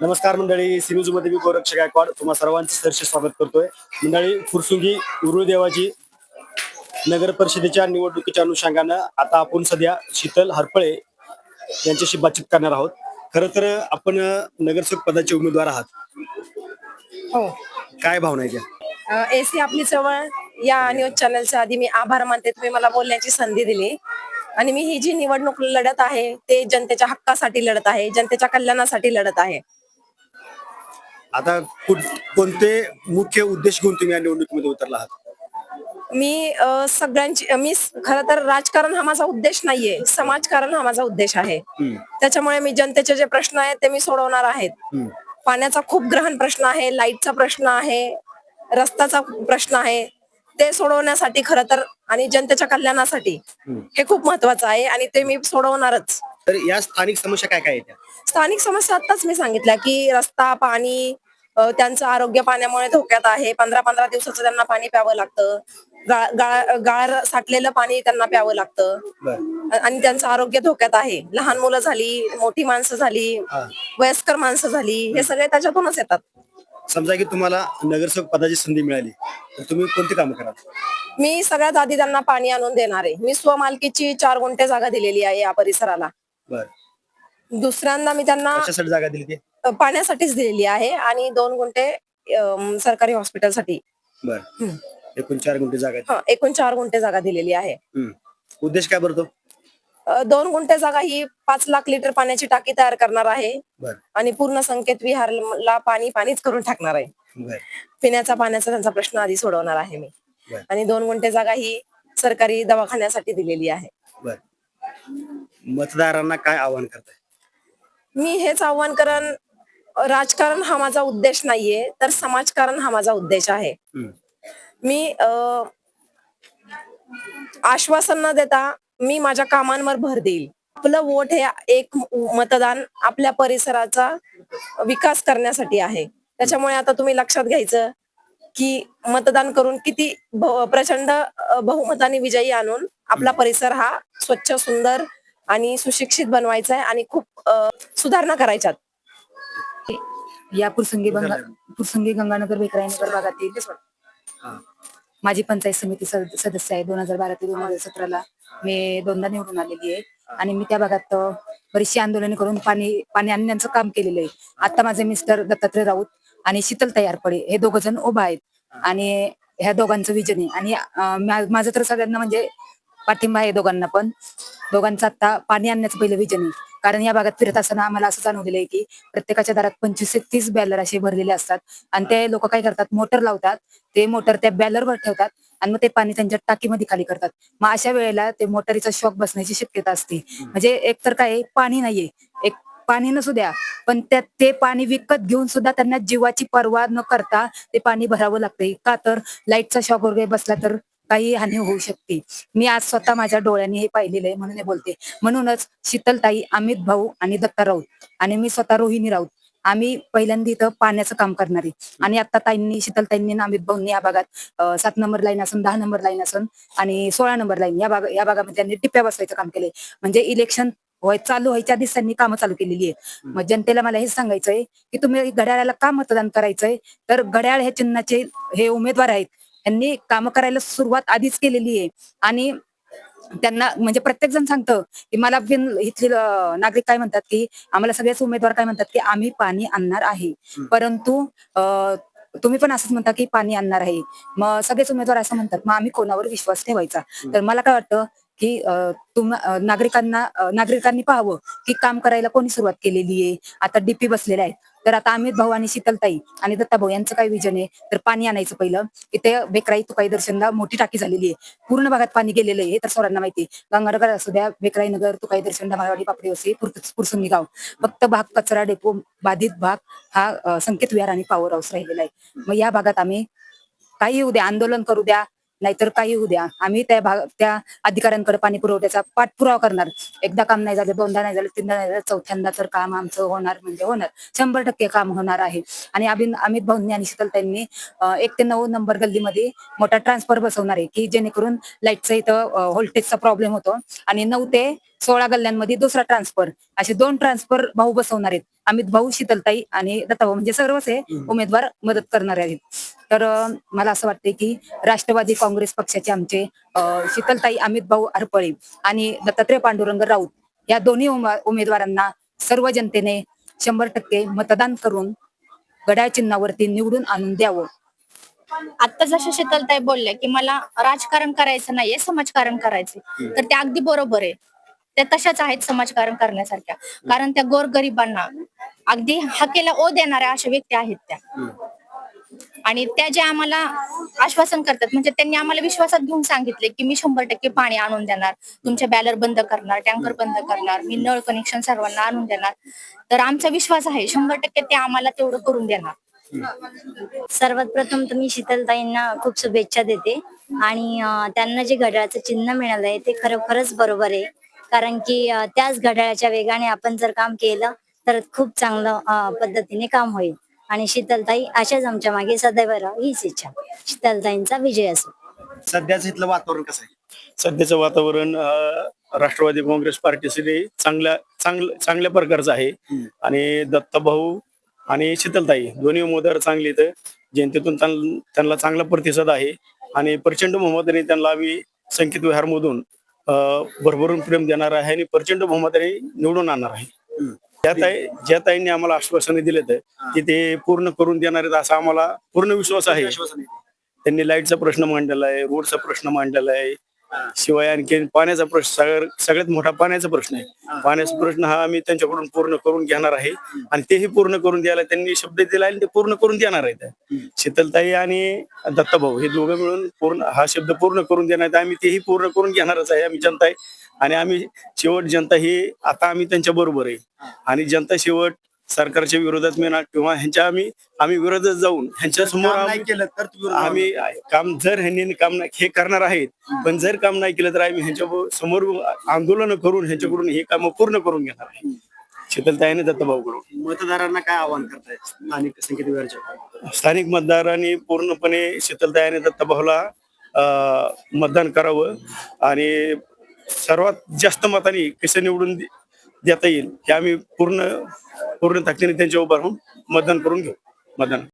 नमस्कार मंडळी सिनेजमध्ये मी गोरक्ष गायकवाड. तुम्हा सर्वांचे सरसे स्वागत करतोय. मंडळी फुरसुंगी उरुळदेवाची नगर परिषदेच्या निवडणुकीच्या अनुषंगानं आता आपण सध्या शीतल हरपळे यांच्याशी बातचीत करणार आहोत. खर तर आपण नगरसेवक पदाचे उमेदवार आहात. हो. काय भावना आहे एसी आपली चवळ या न्यूज चॅनलच्या आधी मी आभार मानते. तुम्ही मला बोलण्याची संधी दिली. आणि मी ही जी निवडणूक लढत आहे ते जनतेच्या हक्कासाठी लढत आहे जनतेच्या कल्याणासाठी लढत आहे. आता कोणते मुख्य उद्देश घेऊन तुम्ही या निवडणुकीमध्ये उतरला आहात? मी सगळ्यांची मी खर तर राजकारण हा माझा उद्देश नाहीये. समाजकारण हा माझा उद्देश आहे. त्याच्यामुळे मी जनतेचे जे प्रश्न आहेत ते मी सोडवणार आहेत. पाण्याचा खूप ग्रहण प्रश्न आहे लाईटचा प्रश्न आहे रस्त्याचा प्रश्न आहे. ते सोडवण्यासाठी खरं तर आणि जनतेच्या कल्याणासाठी. हे खूप महत्वाचं आहे आणि ते मी सोडवणारच. तर या स्थानिक समस्या काय काय आहेत त्या? स्थानिक समस्या आताच मी सांगितल्या की रस्ता पाणी अ, त्यांचं आरोग्य पाण्यामुळे धोक्यात आहे. पंधरा पंधरा दिवसाचं त्यांना पाणी प्यावं लागतं. गाळ गाळ गाळ साठलेलं पाणी त्यांना प्यावं लागतं. बरं. आणि त्यांचं आरोग्य धोक्यात आहे. लहान मुलं झाली मोठी माणसं झाली हा. वयस्कर माणसं झाली हे सगळे त्याच्यातूनच येतात. समजा की तुम्हाला नगरसेवक पदाची संधी मिळाली तर तुम्ही कोणती कामं कराल? मी सगळ्यात आधी त्यांना पाणी आणून देणार आहे. मी स्वमालकीची चार गुंठे जागा दिलेली आहे या परिसराला. बर. दुसऱ्यांदा मी त्यांना कशासाठी जागा दिली ते? अ, पाण्यासाठीच दिलेली आहे आणि दोन गुंठे अम, सरकारी हॉस्पिटलसाठी. बर. हम्म. एकूण चार गुंठे जागा हा एकूण चार गुंठे जागा दिलेली आहे. हम्म. उद्देश काय बरं तो? अ, दोन गुंठे जागा ही पाच लाख लिटर पाण्याची टाकी तयार करणार आहे. बर. आणि पूर्ण संकेत विहारला पाणी पाणीच करून टाकणार आहे. बर. पिण्याचा पाण्याचा त्यांचा प्रश्न आधी सोडवणार आहे मी. बर. आणि दोन गुंठे जागा ही सरकारी दवाखान्यासाठी दिलेली आहे. बर. मतदारांना काय आवाहन करताय? मी हेच आव्हान करण राजकारण हा माझा उद्देश नाहीये तर समाजकारण हा माझा उद्देश आहे. हम्म. मी अ, आश्वासन न देता मी माझ्या कामांवर भर देईल. आपलं वोट हे एक मतदान आपल्या परिसराचा विकास करण्यासाठी आहे. त्याच्यामुळे आता तुम्ही लक्षात घ्यायचं की मतदान करून किती प्रचंड अ, बहुमताने विजयी आणून आपला परिसर हा स्वच्छ सुंदर आणि सुशिक्षित बनवायचा आहे आणि खूप सुधारणा करायच्यात. या पुरसंगी गंगा पुरसंगी गंगानगर बेकराईनगर भागातील हा. माझी पंचायत समिती सद- सदस्य आहे. दोन हजार बारा ते दोन हजार सतराला मी दोनदा निवडून आलेली आहे. आणि मी त्या भागात बरीचशी आंदोलने करून पाणी पाणी आणण्याचं काम केलेलं आहे. आता माझे मिस्टर दत्तात्रय राऊत आणि शीतल तयार पडे हे दोघ जण उभा आहेत. आणि ह्या दोघांचं विजन आहे. आणि माझं तर सगळ्यांना म्हणजे पाठिंबा आहे दोघांना पण. दोघांचं आता पाणी आणण्याचं पहिलं विजन आहे. कारण या भागात फिरत असताना आम्हाला असं जाणवलेलं आहे की प्रत्येकाच्या दारात पंचवीस ते तीस बॅलर असे भरलेले असतात. आणि ते लोक काय करतात? मोटर लावतात. ते मोटर त्या बॅलरवर ठेवतात आणि मग ते पाणी त्यांच्या टाकीमध्ये खाली करतात. मग अशा वेळेला ते मोटरीचा शॉक बसण्याची शक्यता असते. म्हणजे एक तर काय पाणी नाहीये. एक पाणी नसू द्या. पण त्यात ते पाणी विकत घेऊन सुद्धा त्यांना जीवाची पर्वा न करता ते पाणी भरावं लागतंय. का तर लाईटचा शॉक वगैरे बसला तर काही हानी होऊ शकते. मी आज स्वतः माझ्या डोळ्यांनी हे पाहिलेलं आहे म्हणून हे बोलते. म्हणूनच शीतलताई अमित भाऊ आणि दत्ता राऊत आणि मी स्वतः रोहिणी राऊत. आम्ही पहिल्यांदा इथं पाण्याचं काम करणार आहे. आणि आता ताईंनी शीतलताईंनी आणि अमित भाऊंनी या भागात सात नंबर लाईन असून दहा नंबर लाईन असून आणि सोळा नंबर लाईन या भाग या भागामध्ये त्यांनी टिप्या बसवायचं काम केलंय. म्हणजे इलेक्शन व्हाय चालू व्हायच्या आधीच त्यांनी कामं चालू केलेली आहे मग जनतेला मला हेच सांगायचंय की तुम्ही घड्याळाला का मतदान करायचंय? तर घड्याळ हे चिन्हाचे हे उमेदवार आहेत. यांनी कामं करायला सुरुवात आधीच केलेली आहे. आणि त्यांना म्हणजे प्रत्येक जण सांगतं की मला इथले नागरिक काय म्हणतात की आम्हाला सगळेच उमेदवार काय म्हणतात की आम्ही पाणी आणणार आहे. परंतु तुम्ही पण असंच म्हणता की पाणी आणणार आहे. मग सगळेच उमेदवार असं म्हणतात. मग आम्ही कोणावर विश्वास ठेवायचा? तर मला काय वाटतं की तुम नागरिकांना नागरिकांनी पाहावं की काम करायला कोणी सुरुवात केलेली आहे? आता डीपी बसलेले आहेत. तर आता अमित भाऊ आणि शीतलताई आणि दत्ता भाऊ यांचं काय विजन आहे? तर पाणी आणायचं पहिलं. इथे बेकराई तुकाई दर्शनला मोठी टाकी झालेली आहे. पूर्ण भागात पाणी गेलेलं आहे हे तर सर्वांना माहिती गंगानगर असू द्या बेकराई नगर तुकाई दर्शन मारवाडी पापडी वसी पुरसुंगी गाव. फक्त भाग कचरा डेपो बाधित भाग हा संकेत विहार आणि पॉवर हाऊस राहिलेला आहे. मग या भागात आम्ही काही येऊ द्या आंदोलन करू द्या नाहीतर काही होऊ द्या. आम्ही त्या भाग त्या अधिकाऱ्यांकडे पाणी पुरवठ्याचा पाठपुरावा करणार. एकदा काम नाही झालं दोनदा नाही झालं तीनदा नाही झालं चौथ्यांदा तर काम आमचं होणार म्हणजे होणार. शंभर टक्के काम होणार आहे. आणि अभिन अमित भाऊंनी आणि शीतलताईंनी अं, एक ते नऊ नंबर गल्लीमध्ये मोठा ट्रान्सफर बसवणार आहे की जेणेकरून लाईटचा इथं व्होल्टेजचा प्रॉब्लेम होतो. आणि नऊ ते सोळा गल्ल्यांमध्ये दुसरा ट्रान्सफर. असे दोन ट्रान्सफर भाऊ बसवणार आहेत. अमित भाऊ शीतलताई आणि दत्ताभाऊ म्हणजे सर्वच हे उमेदवार मदत करणारे आहेत. तर मला असं वाटतंय की राष्ट्रवादी काँग्रेस पक्षाचे आमचे अं, शीतलताई अमित भाऊ हरपळे आणि दत्तात्रय पांडुरंग राऊत या दोन्ही उमा- उमेदवारांना सर्व जनतेने शंभर टक्के मतदान करून घड्याळ चिन्हावरती निवडून आणून द्यावं. आता जशा शीतलताई बोलल्या की मला राजकारण करायचं नाहीये समाजकारण करायचंय. तर त्या अगदी बरोबर आहे. त्या तशाच आहेत समाजकारण करण्यासारख्या. कारण त्या गोरगरिबांना अगदी हाकेला ओ देणाऱ्या अशा व्यक्ती आहेत त्या. आणि त्या ज्या आम्हाला आश्वासन करतात म्हणजे त्यांनी आम्हाला विश्वासात घेऊन सांगितले की मी शंभर टक्के पाणी आणून देणार. तुमचे बॅलर बंद करणार टँकर बंद करणार मी नळ कनेक्शन सर्वांना आणून देणार. तर आमचा विश्वास आहे शंभर टक्के ते आम्हाला तेवढं करून देणार. सर्वात प्रथम तुम्ही शीतलताईंना खूप शुभेच्छा देते. आणि त्यांना जे घड्याळाचं चिन्ह मिळालंय ते खरोखरच बरोबर आहे. कारण की त्याच घड्याळाच्या वेगाने आपण जर काम केलं तर खूप चांगलं पद्धतीने काम होईल. आणि शीतलताई अशाच आमच्या मागे सदैव राहावं हीच इच्छा. शीतलताईंचा विजय असो. सध्याच इथलं वातावरण कसं आहे? सध्याचं वातावरण अं, राष्ट्रवादी काँग्रेस पार्टीसाठी चांगल्या चांगलं चांगल्या प्रकारचं आहे. आणि दत्ताभाऊ आणि शीतलताई दोन्ही उमेदवार चांगले इथं जनतेतून त्यां- त्यांना चांगला प्रतिसाद आहे. आणि प्रचंड बहुमताने त्यांना आम्ही संकेत विहारमधून अं, भरभरून प्रेम देणार आहे आणि प्रचंड बहुमताने निवडून आणणार आहे. ज्या ताई ज्या ताईंनी आम्हाला आश्वासने दिले की ते पूर्ण करून देणार आहेत असा आम्हाला पूर्ण विश्वास आहे. त्यांनी लाईटचा प्रश्न मांडलेला आहे रोडचा प्रश्न मांडलेला आहे. शिवाय आणखी पाण्याचा प्रश्न सगळ्यात सगळ्यात मोठा पाण्याचा प्रश्न आहे. पाण्याचा प्रश्न हा आम्ही त्यांच्याकडून पूर्ण करून घेणार आहे. आणि तेही पूर्ण करून द्यायला त्यांनी शब्द दिला आणि ते पूर्ण करून देणार आहेत. शीतलताई आणि दत्ताभाऊ हे दोघं मिळून पूर्ण हा शब्द पूर्ण करून देणार आहेत. आम्ही तेही पूर्ण करून घेणारच आहे. आम्ही जनता आहे. आणि आम्ही शेवट जनता ही आता आम्ही त्यांच्या बरोबर आहे. आणि जनता शेवट सरकारच्या विरोधात म्हणा किंवा ह्यांच्या आम्ही आम्ही विरोधात जाऊन ह्यांच्या समोर काम नाही आम्ही केलं तर तुम्ही आम्ही काम जर ह्यांनी काम नाही हे करणार आहेत पण जर काम नाही केलं तर आम्ही ह्यांच्या समोर आंदोलन करून ह्यांच्याकडून हे काम पूर्ण करून घेणार आहे. शीतलताईने दत्तभाऊ करून. मतदारांना काय आवाहन करताय स्थानिक संकेत विहारच्या स्थानिक मतदारांनी पूर्णपणे शीतलताईने दत्तभाऊला अं, मतदान करावं आणि सर्वात जास्त मतांनी कसं निवडून दे- देता येईल. हे आम्ही पूर्ण पूर्ण ताकदीने त्यांच्या उभं राहून मतदान करून घेऊ. मतदान.